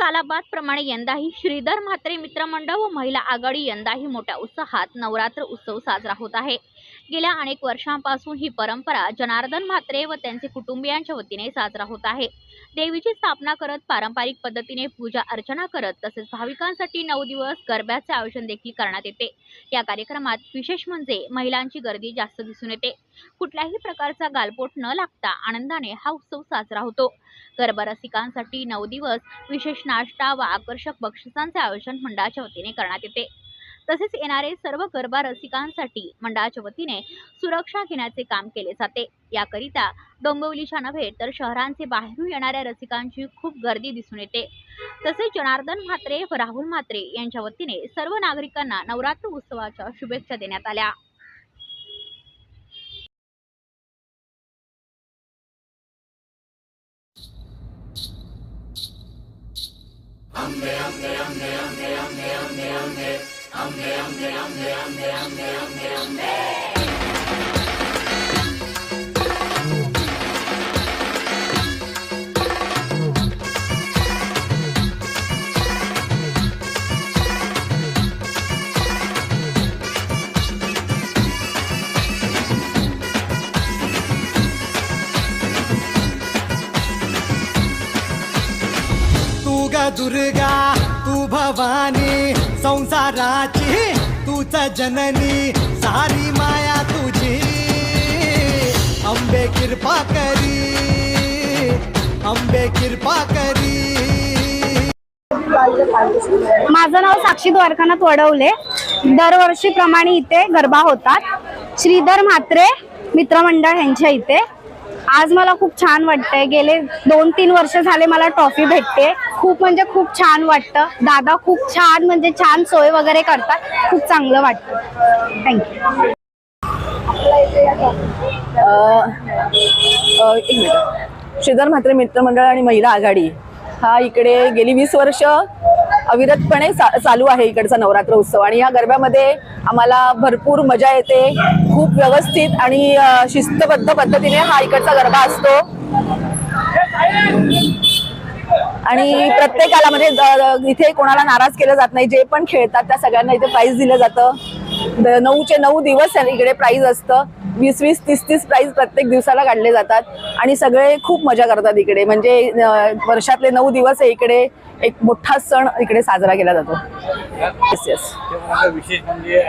सालाबाद प्रमाणे यंदाही श्रीधर म्हात्रे मित्रमंडळ व महिला आघाडी यंदाही मोठ्या उत्साहात नवरात्र उत्सव साजरा होत आहे. गेल्या अनेक वर्षांपासून ही परंपरा जनार्दन म्हात्रे व त्यांचे कुटुंबियांच्या वतीने साजरा होत आहे. देवीची स्थापना करत पारंपरिक पद्धतीने पूजा अर्चना करत तसेच भाविकांसाठी नऊ दिवस गरब्याचे आयोजन देखील करण्यात येते. या कार्यक्रमात विशेष म्हणजे महिलांची गर्दी जास्त दिसून येते. कुठल्याही प्रकारचा गालपोट न लागता आनंदाने हा उत्सव साजरा होतो. गरबारसिकांसाठी नऊ दिवस विशेष नाश्ता व आकर्षक बक्षिसांचे आयोजन मंडळाच्या वतीने करण्यात येते. तसेच येणारे सर्व गरबा रसिकांसाठी मंडळाच्या वतीने सुरक्षा घेण्याचे काम केले जाते. याकरिता डोंबिवलीच्या नव्हे तर शहरांचे बाहेरून येणाऱ्या रसिकांची खूप गर्दी दिसून येते. तसेच जनार्दन म्हात्रे व राहुल म्हात्रे यांच्या वतीने सर्व नागरिकांना नवरात्र उत्सवाच्या शुभेच्छा देण्यात आल्या. तू ग दुर्गा तू भवानी संसाराची तूच जननी सारी माया तुझी. अंबे कृपा करी अंबे कृपा करी. माझं नाव साक्षी द्वारकानाथ वडवले. दरवर्षीप्रमाणे इथे गरबा होतात. श्रीधर म्हात्रे मित्रमंडळ यांच्या इथे. आज मला खूप छान वाटतंय. गेले दोन तीन वर्ष झाले मला ट्रॉफी भेटते. खूप म्हणजे खूप छान वाटतं. दादा खूप छान म्हणजे छान सोय वगैरे करतात. खूप चांगलं वाटतं. थँक्यू अ, एक मिनिट. म्हात्रे मित्रमंडळ आणि महिला आघाडी. हा इकडे गेली वीस वर्ष अविरतपणे चा- चालू आहे इकडचा नवरात्र उत्सव. आणि या गरब्यामध्ये आम्हाला भरपूर मजा येते. खूप व्यवस्थित आणि शिस्तबद्ध पद्धतीने हा इकडचा गरबा असतो. आणि प्रत्येकाला म्हणजे इथे कोणाला नाराज केलं जात नाही जे पण खेळतात त्या सगळ्यांना इथे प्राईज दिलं जातं. द- नऊचे नऊ दिवस इकडे प्राईज असतं. वीस वीस तीस तीस प्राईज प्रत्येक दिवसाला काढले जातात. आणि सगळे खूप मजा करतात इकडे. म्हणजे वर्षातले नऊ दिवस इकडे एक मोठा सण इकडे साजरा केला जातो. येस येस विशेष म्हणजे